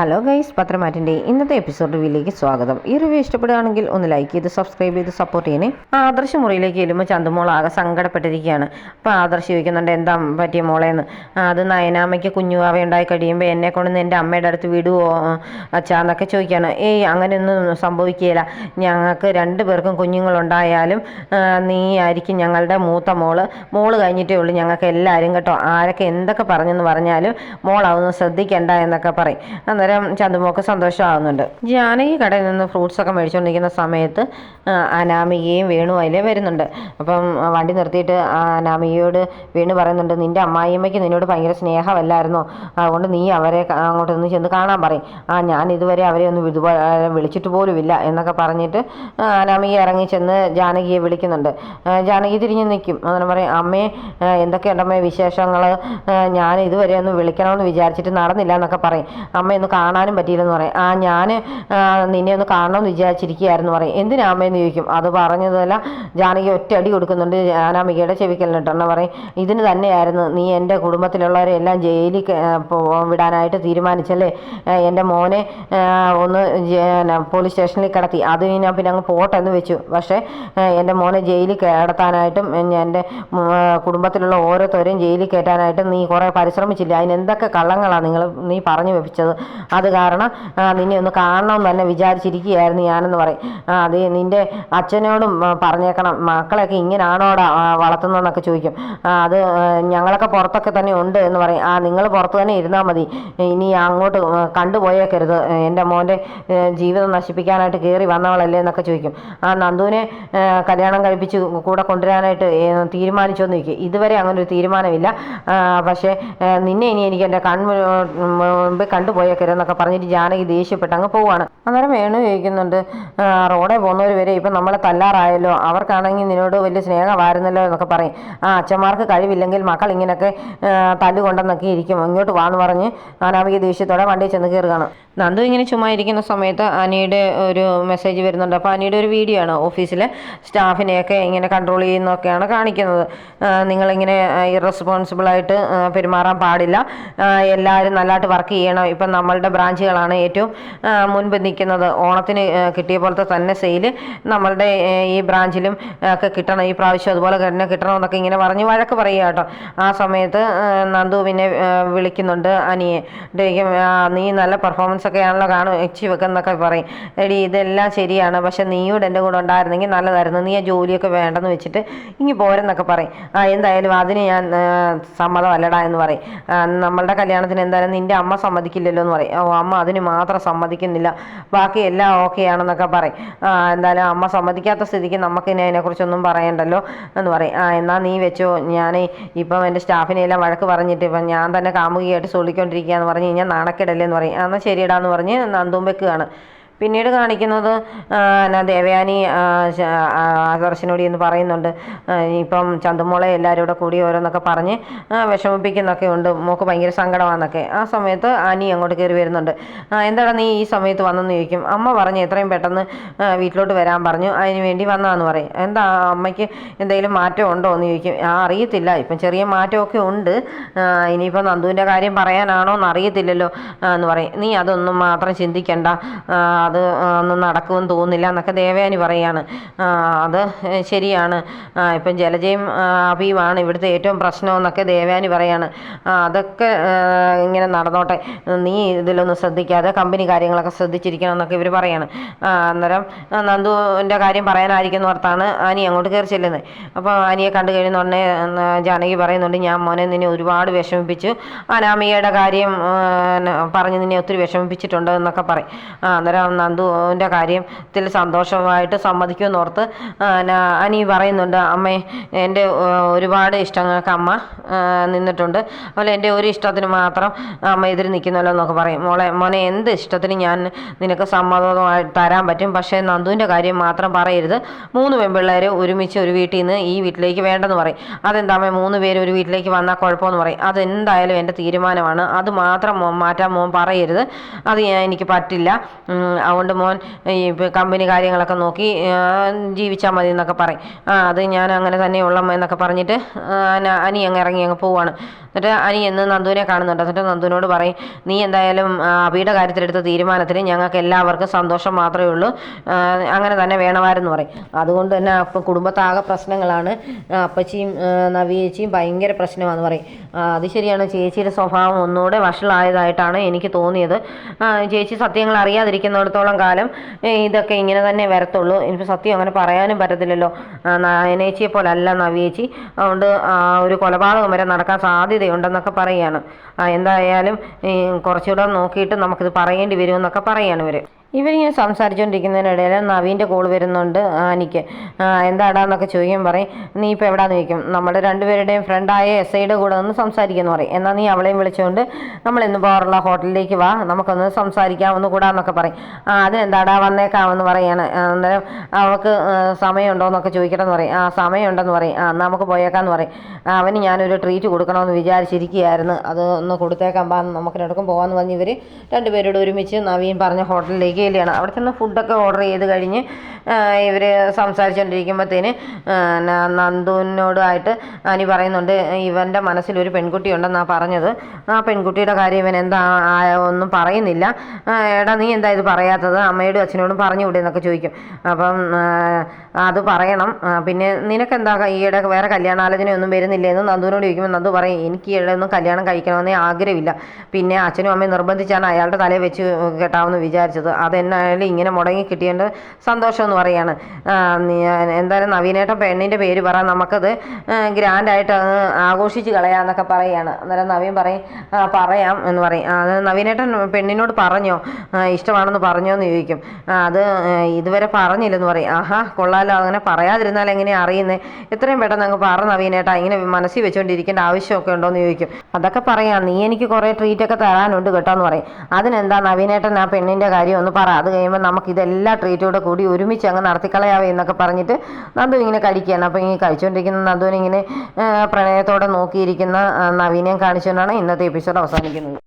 Hello guys പത്രമാറ്റിന്റെ ഇന്നത്തെ episode വീലേക്ക് സ്വാഗതം. ഈ റിവ്യൂ ഇഷ്ടപ്പെടുകയാണെങ്കിൽ ഒന്ന് ലൈക്ക് ചെയ്ത് സബ്സ്ക്രൈബ് ചെയ്ത് സപ്പോർട്ട് ചെയ്യണേ. ആദർശ മുറിയിലേക്ക് ചെല്ലുമ്പോൾ ചന്തുമോൾ ആകെ സങ്കടപ്പെട്ടിരിക്കുകയാണ്. അപ്പോൾ ആദർശ് ചോദിക്കുന്നുണ്ട് എന്താ പറ്റിയ മോളേന്ന്? അത് നയനാമയ്ക്ക് കുഞ്ഞുവാവ ഉണ്ടായി കഴിയുമ്പോൾ എന്നെ കൊണ്ട് എന്റെ അമ്മയുടെ അടുത്ത് വിടുവോ അച്ഛാ എന്നൊക്കെ ചോദിക്കുകയാണ്. ഏയ് അങ്ങനെയൊന്നും സംഭവിക്കുകയില്ല. ഞങ്ങൾക്ക് രണ്ട് പേർക്കും കുഞ്ഞുങ്ങളുണ്ടായാലും നീ ആയിരിക്കും ഞങ്ങളുടെ മൂത്ത മോൾ. മോൾ കഴിഞ്ഞിട്ടേ ഉള്ളൂ ഞങ്ങൾക്ക് എല്ലാവരും കേട്ടോ. ആരൊക്കെ എന്തൊക്കെ പറഞ്ഞെന്ന് പറഞ്ഞാലും മോൾ അതൊന്നും ശ്രദ്ധിക്കണ്ട എന്നൊക്കെ പറയും. അന്നേരം ചന്തുമോക്ക് സന്തോഷമാകുന്നുണ്ട് ജാനകി കടയിൽ നിന്ന് ഫ്രൂട്ട്സ് ഒക്കെ മേടിച്ചുകൊണ്ടിരിക്കുന്ന സമയത്ത് അനാമികയും വേണു അതിലേ വരുന്നുണ്ട്. അപ്പം വണ്ടി നിർത്തിയിട്ട് അനാമികയോട് വേണു പറയുന്നുണ്ട് നിന്റെ അമ്മായിയമ്മയ്ക്ക് നിന്നോട് ഭയങ്കര സ്നേഹമല്ലായിരുന്നോ? അതുകൊണ്ട് നീ അവരെ അങ്ങോട്ട് ഒന്ന് ചെന്ന് കാണാൻ പറയും. ആ ഞാൻ ഇതുവരെ അവരെ ഒന്ന് ഇതുപോലെ വിളിച്ചിട്ട് പോലുമില്ല എന്നൊക്കെ പറഞ്ഞിട്ട് അനാമിക ഇറങ്ങി ചെന്ന് ജാനകിയെ വിളിക്കുന്നുണ്ട്. ജാനകി തിരിഞ്ഞ് നിൽക്കും. അങ്ങനെ പറയും അമ്മേ എന്തൊക്കെയുണ്ടമ്മേ വിശേഷങ്ങൾ ഞാൻ ഇതുവരെ ഒന്ന് വിളിക്കണമെന്ന് വിചാരിച്ചിട്ട് നടന്നില്ല എന്നൊക്കെ പറയും. അമ്മ ഒന്ന് കാണാനും പറ്റിയില്ലെന്ന് പറയും. ആ ഞാൻ നിന്നെ ഒന്ന് കാണണമെന്ന് വിചാരിച്ചിരിക്കുകയായിരുന്നു പറയും. എന്തിനാ അമ്മയെന്ന് ചോദിക്കും. അത് പറഞ്ഞതല്ല ജാനകി ഒറ്റ അടി കൊടുക്കുന്നുണ്ട് ജാനാമികയുടെ ചെവിക്കലിനിട്ട് എണ്ണ പറയും. ഇതിന് തന്നെയായിരുന്നു നീ എന്റെ കുടുംബത്തിലുള്ളവരെ എല്ലാം ജയിലിൽ വിടാനായിട്ട് തീരുമാനിച്ചല്ലേ? എന്റെ മോനെ ഒന്ന് പോലീസ് സ്റ്റേഷനിൽ കിടത്തി. അത് ഞാൻ പിന്നെ അങ്ങ് പോട്ടെ എന്ന് വെച്ചു. പക്ഷേ എന്റെ മോനെ ജയിലിൽ കിടത്താനായിട്ടും എന്റെ കുടുംബത്തിലുള്ള ഓരോരുത്തരെയും ജയിലിൽ കയറ്റാനായിട്ടും നീ കുറേ പരിശ്രമിച്ചില്ല? അതിന് എന്തൊക്കെ കള്ളങ്ങളാണ് നിങ്ങൾ നീ പറഞ്ഞു വെപ്പിച്ചത്? അത് കാരണം നിന്നെ ഒന്ന് കാണണമെന്ന് തന്നെ വിചാരിച്ചിരിക്കുകയായിരുന്നു ഞാനെന്ന് പറയും. അത് നിന്റെ അച്ഛനോടും പറഞ്ഞേക്കണം മക്കളെയൊക്കെ ഇങ്ങനാണോടാ വളർത്തുന്നതെന്നൊക്കെ ചോദിക്കും. അത് ഞങ്ങളൊക്കെ പുറത്തൊക്കെ തന്നെ ഉണ്ട് എന്ന് പറയും. ആ നിങ്ങൾ പുറത്ത് തന്നെ ഇരുന്നാൽ മതി. ഇനി അങ്ങോട്ട് കണ്ടുപോയേക്കരുത്. എന്റെ മോന്റെ ജീവിതം നശിപ്പിക്കാനായിട്ട് കയറി വന്നവളല്ലേ എന്നൊക്കെ ചോദിക്കും. ആ നന്ദുവിനെ കല്യാണം കഴിപ്പിച്ച് കൂടെ കൊണ്ടുവരാനായിട്ട് തീരുമാനിച്ചോന്ന് ചോദിക്കും. ഇതുവരെ അങ്ങനെ ഒരു തീരുമാനമില്ല പക്ഷേ നിന്നെ ഇനി എനിക്ക് എന്റെ കൺമു മുമ്പിൽ എന്നൊക്കെ പറഞ്ഞിട്ട് ജാനകി ദേഷ്യപ്പെട്ട് അങ്ങ് പോവാണ്. അന്നേരം വേണു ചോദിക്കുന്നുണ്ട് റോഡെ പോകുന്നവർ വരെ ഇപ്പം നമ്മളെ തല്ലാറായല്ലോ. അവർക്കാണെങ്കിൽ നിന്നോട് വലിയ സ്നേഹമായിരുന്നല്ലോ എന്നൊക്കെ പറയും. ആ അച്ഛന്മാർക്ക് കഴിവില്ലെങ്കിൽ മക്കൾ ഇങ്ങനെയൊക്കെ തല്ലു തല്ലുകൊണ്ടെന്നൊക്കെ ഇരിക്കും. ഇങ്ങോട്ട് വാന്ന് പറഞ്ഞ് അനാമിക ദേഷ്യത്തോടെ വണ്ടിയിൽ ചെന്ന് കയറുകയാണ് നന്ദു ഇങ്ങനെ ചുമ്മാ ഇരിക്കുന്ന സമയത്ത് അനിയുടെ ഒരു മെസ്സേജ് വരുന്നുണ്ട്. അപ്പോൾ അനിയുടെ ഒരു വീഡിയോ ആണ് ഓഫീസിലെ സ്റ്റാഫിനെയൊക്കെ ഇങ്ങനെ കൺട്രോൾ ചെയ്യുന്നൊക്കെയാണ് കാണിക്കുന്നത്. നിങ്ങളിങ്ങനെ ഇറസ്പോൺസിബിളായിട്ട് പെരുമാറാൻ പാടില്ല. എല്ലാവരും നല്ലതായിട്ട് വർക്ക് ചെയ്യണം. ഇപ്പം നമ്മളുടെ ബ്രാഞ്ചുകളാണ് ഏറ്റവും മുൻപ് നിൽക്കുന്നത്. ഓണത്തിന് കിട്ടിയ പോലത്തെ തന്നെ സെയിൽ നമ്മളുടെ ഈ ബ്രാഞ്ചിലും ഒക്കെ കിട്ടണം. ഈ പ്രാവശ്യം അതുപോലെ തന്നെ കിട്ടണമെന്നൊക്കെ ഇങ്ങനെ പറഞ്ഞ് വഴക്ക് പറയുക കേട്ടോ. ആ സമയത്ത് നന്ദു പിന്നെ വിളിക്കുന്നുണ്ട് അനിയെ നീ നല്ല പെർഫോമൻസ് ഒക്കെ ആണല്ലോ കാണും എച്ചി വെക്കുന്നൊക്കെ പറയും. എടി ഇതെല്ലാം ശരിയാണ്. പക്ഷെ നീയോട് എന്റെ കൂടെ ഉണ്ടായിരുന്നെങ്കിൽ നല്ലതായിരുന്നു. നീ ആ ജോലിയൊക്കെ വേണ്ടെന്ന് വെച്ചിട്ട് ഇങ്ങി പോരെന്നൊക്കെ പറയും. ആ എന്തായാലും അതിന് ഞാൻ സമ്മതമല്ലടാ എന്ന് പറയും. നമ്മളുടെ കല്യാണത്തിന് എന്തായാലും നിന്റെ അമ്മ സമ്മതിക്കില്ലല്ലോ എന്ന് പറയും. അമ്മ അതിന് മാത്രം സമ്മതിക്കുന്നില്ല. ബാക്കി എല്ലാം ഓക്കെ ആണെന്നൊക്കെ പറയും. എന്തായാലും അമ്മ സമ്മതിക്കാത്ത സ്ഥിതിക്ക് നമുക്ക് ഇനി അതിനെക്കുറിച്ചൊന്നും പറയണ്ടല്ലോ എന്ന് പറയും. ആ എന്നാൽ നീ വെച്ചോ. ഞാൻ ഇപ്പം എന്റെ സ്റ്റാഫിനെ എല്ലാം വഴക്ക് പറഞ്ഞിട്ട് ഇപ്പം ഞാൻ തന്നെ കാമുകിയായിട്ട് സൊള്ളിക്കൊണ്ടിരിക്കുക എന്ന് പറഞ്ഞ് കഴിഞ്ഞാൽ നാണക്കേടല്ലേ എന്ന് പറയും. എന്നാൽ ശരിയിടാന്ന് പറഞ്ഞ് നന്ദും വെക്കുകയാണ് പിന്നീട് കാണിക്കുന്നത് എന്നാ ദേവയാനി ആദർശിനോട് എന്ന് പറയുന്നുണ്ട്. ഇപ്പം ചന്തുമോളെ എല്ലാവരും കൂടെ കൂടി ഓരോന്നൊക്കെ പറഞ്ഞ് വിഷമിപ്പിക്കുന്നൊക്കെ ഉണ്ട്. മോക്ക് ഭയങ്കര സങ്കടമാണെന്നൊക്കെ ആ സമയത്ത് അനി അങ്ങോട്ട് കയറി വരുന്നുണ്ട്. എന്താണ് നീ ഈ സമയത്ത് വന്നെന്ന് ചോദിക്കും. അമ്മ പറഞ്ഞു എത്രയും പെട്ടെന്ന് വീട്ടിലോട്ട് വരാൻ പറഞ്ഞു. അതിന് വേണ്ടി വന്നതാന്ന് പറയും. എന്താ അമ്മയ്ക്ക് എന്തെങ്കിലും മാറ്റം ഉണ്ടോ എന്ന് ചോദിക്കും. ആ അറിയത്തില്ല. ഇപ്പം ചെറിയ മാറ്റമൊക്കെ ഉണ്ട്. ഇനിയിപ്പോൾ നന്ദുവിന്റെ കാര്യം പറയാനാണോ എന്ന് അറിയത്തില്ലല്ലോ എന്ന് പറയും. നീ അതൊന്നും മാത്രം ചിന്തിക്കണ്ട. അത് ഒന്നും നടക്കുമെന്ന് തോന്നുന്നില്ല എന്നൊക്കെ ദേവയാനി പറയാണ്. അത് ശരിയാണ്. ഇപ്പം ജലജയും അഭിയുമാണ് ഇവിടുത്തെ ഏറ്റവും പ്രശ്നമെന്നൊക്കെ ദേവയാനി പറയാണ്. അതൊക്കെ ഇങ്ങനെ നടന്നോട്ടെ. നീ ഇതിലൊന്നും ശ്രദ്ധിക്കാതെ കമ്പനി കാര്യങ്ങളൊക്കെ ശ്രദ്ധിച്ചിരിക്കണം എന്നൊക്കെ ഇവർ പറയാണ്. അന്നേരം നന്ദുവിന്റെ കാര്യം പറയാനായിരിക്കും ഓർത്താണ് അനി അങ്ങോട്ട് കയറി ചെല്ലുന്നത്. അപ്പോൾ അനിയെ കണ്ടു കഴിയുന്ന ഉടനെ ജാനകി പറയുന്നുണ്ട് ഞാൻ മോനെ നിന്നെ ഒരുപാട് വിഷമിപ്പിച്ചു. അനാമികയുടെ കാര്യം പറഞ്ഞ് നിന്നെ ഒത്തിരി വിഷമിപ്പിച്ചിട്ടുണ്ട് എന്നൊക്കെ പറയും. അന്നേരം നന്ദുവിന്റെ കാര്യത്തിൽ സന്തോഷമായിട്ട് സമ്മതിക്കുമെന്നോർത്ത് അനി പറയുന്നുണ്ട് അമ്മേ എന്റെ ഒരുപാട് ഇഷ്ടങ്ങൾക്ക് അമ്മ നിന്നിട്ടുണ്ട്. അതുപോലെ എന്റെ ഒരു ഇഷ്ടത്തിന് മാത്രം അമ്മ എതിര് നിൽക്കുന്നല്ലോ എന്നൊക്കെ പറയും. മോളെ മോനെ എന്ത് ഇഷ്ടത്തിന് ഞാൻ നിനക്ക് സമ്മതമായി തരാൻ പറ്റും? പക്ഷേ നന്ദുവിന്റെ കാര്യം മാത്രം പറയരുത്. മൂന്ന് പെൺപിള്ളേർ ഒരുമിച്ച് ഒരു വീട്ടിൽ നിന്ന് ഈ വീട്ടിലേക്ക് വേണ്ടെന്ന് പറയും. അതെന്താ അമ്മ മൂന്ന് പേര് ഒരു വീട്ടിലേക്ക് വന്നാൽ കുഴപ്പമെന്ന് പറയും. അതെന്തായാലും എന്റെ തീരുമാനമാണ്. അത് മാത്രം മാറ്റാൻ മോൻ പറയരുത്. അത് എനിക്ക് പറ്റില്ല. അതുകൊണ്ട് മോൻ ഈ കമ്പനി കാര്യങ്ങളൊക്കെ നോക്കി ജീവിച്ചാൽ മതി എന്നൊക്കെ പറയും. ആ അത് ഞാൻ അങ്ങനെ തന്നെ ഉള്ളമ്മ എന്നൊക്കെ പറഞ്ഞിട്ട് അനി അങ്ങ് ഇറങ്ങി അങ്ങ് പോവാണ്. എന്നിട്ട് അനി എന്ന് നന്ദുവിനെ കാണുന്നുണ്ട്. എന്നിട്ട് നന്ദുവിനോട് പറയും നീ എന്തായാലും അബിയുടെ കാര്യത്തിലെടുത്ത തീരുമാനത്തിൽ ഞങ്ങൾക്ക് എല്ലാവർക്കും സന്തോഷം മാത്രമേ ഉള്ളൂ. അങ്ങനെ തന്നെ വേണമായിരുന്നു പറയും. അതുകൊണ്ട് തന്നെ അപ്പം കുടുംബത്താകെ പ്രശ്നങ്ങളാണ്. അപ്പച്ചിയും നവിയേച്ചിയും ഭയങ്കര പ്രശ്നമാണെന്ന് പറയും. അത് ശരിയാണ്. ചേച്ചിയുടെ സ്വഭാവം ഒന്നുകൂടെ വഷളായതായിട്ടാണ് എനിക്ക് തോന്നിയത്. ചേച്ചി സത്യങ്ങൾ അറിയാതിരിക്കുന്നിടത്തോളം കാലം ഇതൊക്കെ ഇങ്ങനെ തന്നെ വരത്തുള്ളൂ. എനിക്ക് സത്യം അങ്ങനെ പറയാനും പറ്റത്തില്ലല്ലോ. നായനേച്ചിയെ പോലെ അല്ല നവിയേച്ചി അതുകൊണ്ട് ഒരു കൊലപാതകം വരെ നടക്കാൻ സാധ്യതയുണ്ടെന്നൊക്കെ പറയുകയാണ് എന്തായാലും കുറച്ചുകൂടെ നോക്കിയിട്ട് നമുക്കിത് പറയേണ്ടി വരുമെന്നൊക്കെ പറയുകയാണ് ഇവർ ഇവരിങ്ങനെ സംസാരിച്ചുകൊണ്ടിരിക്കുന്നതിനിടയിൽ നവീന്റെ കോൾ വരുന്നുണ്ട് ആനിക്ക്. എന്താടാന്നൊക്കെ ചോദിക്കാൻ പറയും. നീ ഇപ്പോൾ എവിടാന്ന് നിൽക്കും നമ്മുടെ രണ്ടുപേരുടെയും ഫ്രണ്ടായ എസ് ഐയുടെ കൂടെ ഒന്ന് സംസാരിക്കുമെന്ന് പറയും. എന്നാൽ നീ അവളെയും വിളിച്ചുകൊണ്ട് നമ്മൾ ഇന്ന് പോകാറുള്ള ഹോട്ടലിലേക്ക് വാ. നമുക്കൊന്ന് സംസാരിക്കാം ഒന്ന് കൂടാന്നൊക്കെ പറയും. ആ അതിനെന്താടാ വന്നേക്കാമെന്ന് പറയാണ്. അന്നേരം അവൾക്ക് സമയമുണ്ടോയെന്നൊക്കെ ചോദിക്കണമെന്ന് പറയും. ആ സമയമുണ്ടെന്ന് പറയും. ആ നമുക്ക് പോയേക്കാമെന്ന് പറയും. അവന് ഞാനൊരു ട്രീറ്റ് കൊടുക്കണമെന്ന് വിചാരിച്ചിരിക്കുകയായിരുന്നു. അത് ഒന്ന് കൊടുത്തേക്കാൻ പാ. നമുക്ക് രണ്ടും പോകാമെന്ന് പറഞ്ഞ് ഇവർ രണ്ടുപേരോട് ഒരുമിച്ച് നവീൻ പറഞ്ഞ ഹോട്ടലിലേക്ക് ചെല്ലുകയാണ് അവിടെ ചെന്ന് ഫുഡൊക്കെ ഓർഡർ ചെയ്ത് കഴിഞ്ഞ് ഇവർ സംസാരിച്ചുകൊണ്ടിരിക്കുമ്പോഴത്തേന് നന്ദുവിനോടായിട്ട് അനി പറയുന്നുണ്ട് ഇവന്റെ മനസ്സിൽ ഒരു പെൺകുട്ടി ഉണ്ടെന്നാണ് പറഞ്ഞത്. ആ പെൺകുട്ടിയുടെ കാര്യം ഇവൻ എന്താ ഒന്നും പറയുന്നില്ല. എടാ നീ എന്താ ഇത് പറയാത്തത്? അമ്മയോടും അച്ഛനോടും പറഞ്ഞു വിടും എന്നൊക്കെ ചോദിക്കും. അപ്പം അത് പറയണം. പിന്നെ നിനക്കെന്താ ഈയിടെ വേറെ കല്യാണാലോചനയൊന്നും വരുന്നില്ലെന്ന് നന്ദുവിനോട് ചോദിക്കുമ്പോൾ നന്ദു പറയും എനിക്ക് ഈയിടെ ഒന്നും കല്യാണം കഴിക്കണമെന്നേ ആഗ്രഹമില്ല. പിന്നെ അച്ഛനും അമ്മയും നിർബന്ധിച്ചാണ് അയാളുടെ തലയിൽ വെച്ച് കെട്ടാമെന്ന് വിചാരിച്ചത്. അതെന്നായാലും ഇങ്ങനെ മുടങ്ങി കിട്ടിയതുകൊണ്ട് സന്തോഷം എന്ന് പറയാണ് എന്തായാലും നവീനേട്ടൻ പെണ്ണിന്റെ പേര് പറ നമുക്കത് ഗ്രാൻഡായിട്ട് ആഘോഷിച്ച് കളയാന്നൊക്കെ പറയുകയാണ്. അന്നേരം നവീൻ പറയും പറയാം എന്ന് പറയും. അത് നവീനേട്ടൻ പെണ്ണിനോട് പറഞ്ഞോ? ഇഷ്ടമാണെന്ന് പറഞ്ഞോ എന്ന് ചോദിക്കും. അത് ഇതുവരെ പറഞ്ഞില്ലെന്ന് പറയും. ആഹാ കൊള്ളാലോ അങ്ങനെ പറയാതിരുന്നാൽ എങ്ങനെയാണ് അറിയുന്നത് എത്രയും പെട്ടെന്ന് അങ്ങ് പറ നവീനേട്ടാ ഇങ്ങനെ മനസ്സിൽ വെച്ചുകൊണ്ടിരിക്കേണ്ട ആവശ്യമൊക്കെ ഉണ്ടോയെന്ന് ചോദിക്കും. അതൊക്കെ പറയാം. നീ എനിക്ക് കുറേ ട്രീറ്റൊക്കെ തരാനുണ്ട് കേട്ടോ എന്ന് പറയും. അതിനെന്താ നവീനേട്ടൻ ആ പെണ്ണിന്റെ കാര്യം ഒന്ന് പറ. അത് കഴിയുമ്പോൾ നമുക്ക് ഇതെല്ലാ ട്രീറ്റോടെ കൂടി ഒരുമിച്ച് അങ്ങ് നടത്തിക്കളയാവേ എന്നൊക്കെ പറഞ്ഞിട്ട് നന്ദു ഇങ്ങനെ കഴിക്കുകയാണ് അപ്പോൾ ഈ കഴിച്ചുകൊണ്ടിരിക്കുന്ന നന്ദുവിനെ ഇങ്ങനെ പ്രണയത്തോടെ നോക്കിയിരിക്കുന്ന നവീനയും കാണിച്ചുകൊണ്ടാണ് ഇന്നത്തെ എപ്പിസോഡ് അവസാനിക്കുന്നത്.